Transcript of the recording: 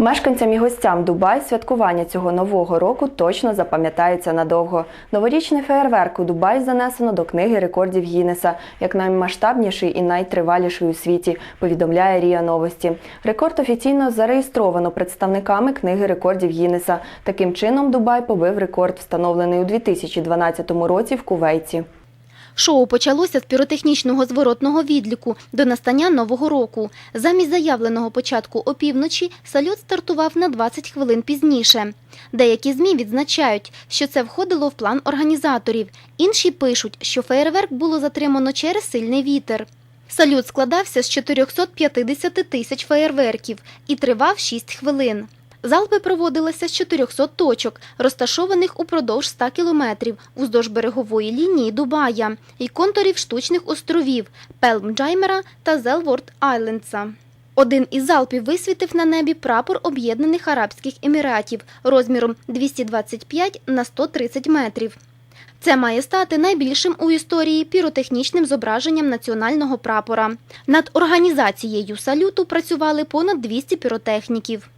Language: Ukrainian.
Мешканцям і гостям Дубай святкування цього нового року точно запам'ятається надовго. Новорічний феєрверк у Дубай занесено до книги рекордів Гіннеса як наймасштабніший і найтриваліший у світі, повідомляє Ріа Новості. Рекорд офіційно зареєстровано представниками книги рекордів Гіннеса. Таким чином, Дубай побив рекорд, встановлений у 2012 році в Кувейті. Шоу почалося з піротехнічного зворотного відліку до настання нового року. Замість заявленого початку опівночі салют стартував на 20 хвилин пізніше. Деякі змі відзначають, що це входило в план організаторів. Інші пишуть, що феєрверк було затримано через сильний вітер. Салют складався з 450 тисяч феєрверків і тривав 6 хвилин. Залпи проводилися з 400 точок, розташованих упродовж 100 кілометрів уздовж берегової лінії Дубая і контурів штучних островів Пелм-Джаймера та Зелворд Айлендса. Один із залпів висвітив на небі прапор Об'єднаних Арабських Еміратів розміром 225 на 130 метрів. Це має стати найбільшим у історії піротехнічним зображенням національного прапора. Над організацією салюту працювали понад 200 піротехніків.